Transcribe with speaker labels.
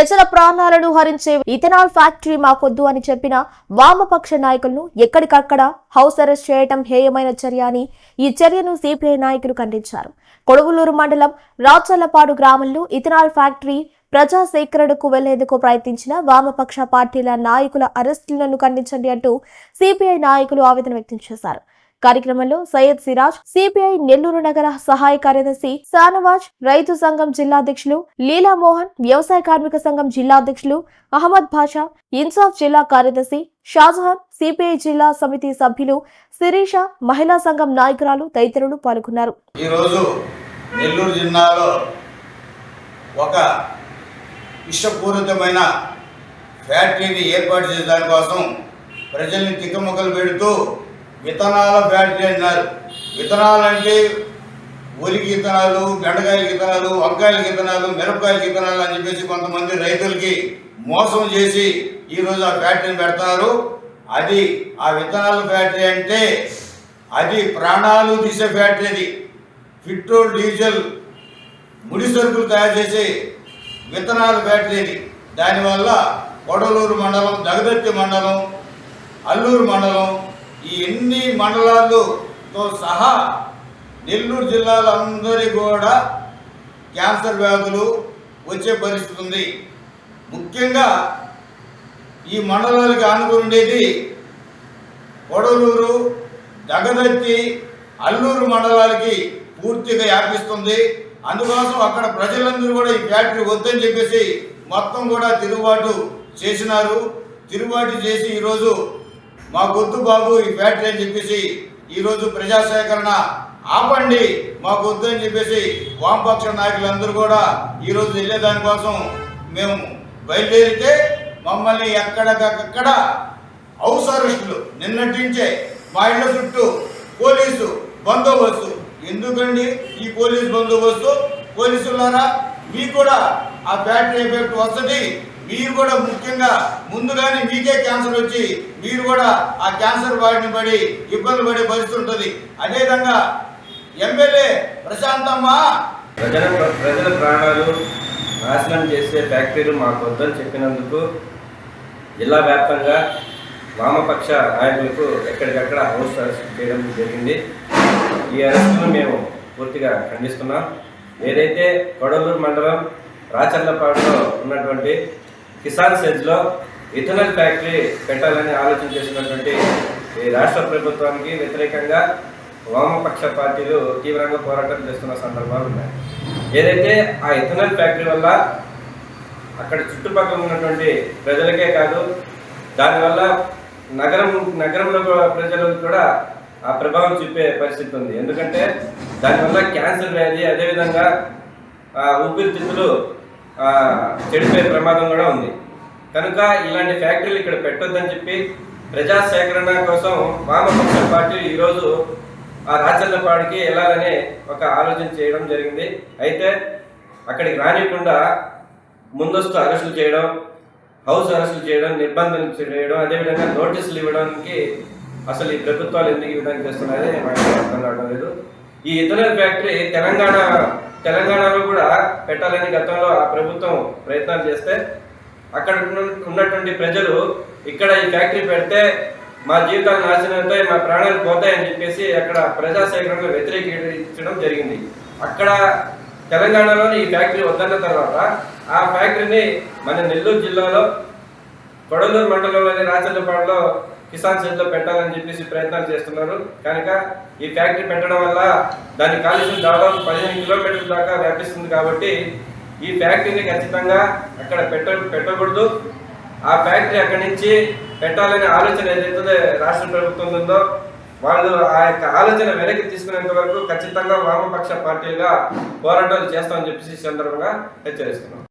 Speaker 1: ప్రజల ప్రాణాలను హరించే ethanol factory మాకొద్దు అని చెప్పిన వామపక్ష నాయకులను ఎక్కడికక్కడ హౌస్ అరెస్ట్ చేయటం హేయమైన చర్య అని ఈ చర్యను సిపిఐ నాయకులు ఖండించారు. కొడవలూరు మండలం రాచల్లపాడు గ్రామంలో ఇథనాల్ ఫ్యాక్టరీ ప్రజా సేకరణకు వెళ్ళేందుకు ప్రయత్నించిన వామపక్ష పార్టీల నాయకుల అరెస్టులను ఖండించండి అంటూ సిపిఐ నాయకులు ఆవేదన వ్యక్తం చేశారు. కార్యక్రమంలో సయ్యద్ సిరాజ్ సిపిఐ నెల్లూరు నగర సహాయ కార్యదర్శి సానవాజ్ రైతు సంఘం జిల్లా అధ్యక్షులు లీలా మోహన్ వ్యవసాయ కార్మిక సంఘం జిల్లా అధ్యక్షులు అహ్మద్ భాషా ఇన్సాఫ్ జిల్లా కార్యదర్శి షాజహాన్ సిపిఐ జిల్లా సమితి సభ్యులు శిరీష మహిళా సంఘం నాయకురాలు తదితరులు పాల్గొన్నారు.
Speaker 2: ఈరోజు నెల్లూరు జిల్లాలో ఒక విషపూరితమైన ఫ్యాక్టరీని ఏర్పాటు చేసే కోసం ప్రజల్ని తిక్కముక్కలు పెడుతూ విత్తనాల ఫ్యాక్టరీ అన్నారు విత్తనాలు అంటే ఉరికి విత్తనాలు బెండకాయల విత్తనాలు వంకాయల విత్తనాలు మిరపకాయల విత్తనాలు అని చెప్పేసి కొంతమంది రైతులకి మోసం చేసి ఈరోజు ఆ ఫ్యాక్టరీని పెడతారు. అది ఆ విత్తనాల ఫ్యాక్టరీ అంటే అది ప్రాణాలు తీసే ఫ్యాక్టరీ అది. పెట్రోల్ డీజిల్ ముడి సరుకులు తయారు చేసే విత్తనాల ఫ్యాక్టరీ అది. దానివల్ల కొడలూరు మండలం జగదత్తి మండలం అల్లూరు మండలం ఈ ఎన్ని మండలాలతో సహా నెల్లూరు జిల్లాలో అందరి కూడా క్యాన్సర్ వ్యాధులు వచ్చే పరిస్థితి ఉంది. ముఖ్యంగా ఈ మండలాలకి ఆనుకుని ఉండేది కొడలూరు దగదత్తి అల్లూరు మండలాలకి పూర్తిగా వ్యాపిస్తుంది. అందుకోసం అక్కడ ప్రజలందరూ కూడా ఈ ఫ్యాక్టరీ వద్దని చెప్పేసి మొత్తం కూడా తిరుగుబాటు చేసినారు. తిరుగుబాటు చేసి ఈరోజు మా గొంతు బాబు ఈ ఫ్యాక్టరీ అని చెప్పేసి ఈరోజు ప్రజా సేకరణ ఆపండి మా గొంతు అని చెప్పేసి వామపక్ష నాయకులందరూ కూడా ఈరోజు వెళ్ళే దానికోసం మేము బయలుదేరితే మమ్మల్ని ఎక్కడికక్కడ హౌస్ అరెస్టులు నిన్నటించే మా ఇళ్ళ చుట్టూ పోలీసు బందోబస్తు. ఎందుకండి ఈ పోలీసు బందోబస్తు? పోలీసులారా మీకు కూడా ఆ బ్యాటరీ ఎఫెక్ట్ వస్తుంది. మీరు కూడా ముఖ్యంగా ముందుగానే మీకే క్యాన్సర్ వచ్చి మీరు కూడా ఆ క్యాన్సర్ బారిన పడి ఇబ్బంది పడే పరిస్థితి ఉంటుంది. అదేవిధంగా ఎమ్మెల్యే ప్రశాంతమ్మ!
Speaker 3: ప్రజల ప్రజల ప్రాణాలు నాశనం చేసే ఫ్యాక్టరీలు మాకు వద్దని చెప్పినందుకు జిల్లా వ్యాప్తంగా వామపక్ష నాయకులకు ఎక్కడికక్కడ హౌస్ అరెస్ట్ చేయడం జరిగింది. ఈ అరెస్టును మేము పూర్తిగా ఖండిస్తున్నాం. ఏదైతే కొడలూరు మండలం రాచర్లపాడులో ఉన్నటువంటి కిసాన్ సెజ్లో ఇథనల్ ఫ్యాక్టరీ పెట్టాలని ఆలోచన చేసినటువంటి ఈ రాష్ట్ర ప్రభుత్వానికి వ్యతిరేకంగా వామపక్ష పార్టీలు తీవ్రంగా పోరాటం చేస్తున్న సందర్భాలు ఉన్నాయి. ఏదైతే ఆ ఇథనల్ ఫ్యాక్టరీ వల్ల అక్కడ చుట్టుపక్కల ఉన్నటువంటి ప్రజలకే కాదు దానివల్ల నగరం నగరంలో ప్రజలకు కూడా ఆ ప్రభావం చూపే పరిస్థితి ఉంది. ఎందుకంటే దానివల్ల క్యాన్సర్ వ్యాధి అదేవిధంగా ఆ, ఊపిరితిత్తులు చెడిపోయే ప్రమాదం కూడా ఉంది. కనుక ఇలాంటి ఫ్యాక్టరీలు ఇక్కడ పెట్టొద్దని చెప్పి ప్రజా సేకరణ కోసం వామపక్ష పార్టీ ఈరోజు ఆ రాచర్లపాడికి వెళ్ళాలని ఒక ఆలోచన చేయడం జరిగింది. అయితే అక్కడికి రానియకుండా ముందస్తు అరెస్టులు చేయడం హౌస్ అరెస్టులు చేయడం నిర్బంధం చేయడం అదేవిధంగా నోటీసులు ఇవ్వడానికి అసలు ఈ ప్రభుత్వాలు ఎందుకు ఇవ్వడానికి విధంగా చేస్తున్నాయని అర్థం కావడం లేదు. ఈ ఇథనల్ ఫ్యాక్టరీ తెలంగాణ తెలంగాణలో కూడా పెట్టాలని గతంలో ఆ ప్రభుత్వం ప్రయత్నాలు చేస్తే అక్కడ ఉన్న- ఉన్నటువంటి ప్రజలు ఇక్కడ ఈ ఫ్యాక్టరీ పెడితే మా జీవితాలు నాశనం అవుతాయి మా ప్రాణాలు పోతాయని చెప్పేసి అక్కడ ప్రజా సేకరణకు వ్యతిరేకించడం జరిగింది. అక్కడ తెలంగాణలోని ఈ ఫ్యాక్టరీ వద్దన్న తర్వాత ఆ ఫ్యాక్టరీని మన నెల్లూరు జిల్లాలో కొడలూరు మండలంలోని రాచర్లపాడులో కిసాన్ సెంటర్ పెట్టాలని చెప్పేసి ప్రయత్నాలు చేస్తున్నారు. కనుక ఈ ఫ్యాక్టరీ పెట్టడం వల్ల దాని కాలుష్యం దాదాపు పదిహేను కిలోమీటర్ల దాకా వ్యాపిస్తుంది కాబట్టి ఈ ఫ్యాక్టరీని ఖచ్చితంగా అక్కడ పెట్ట పెట్టకూడదు. ఆ ఫ్యాక్టరీ అక్కడి నుంచి పెట్టాలనే ఆలోచన ఏదైతే రాష్ట్ర ప్రభుత్వం ఉందో వాళ్ళు ఆ యొక్క ఆలోచన వెనక్కి తీసుకునేంత వరకు ఖచ్చితంగా వామపక్ష పార్టీలుగా పోరాటాలు చేస్తామని చెప్పేసి ఈ సందర్భంగా హెచ్చరిస్తున్నాం.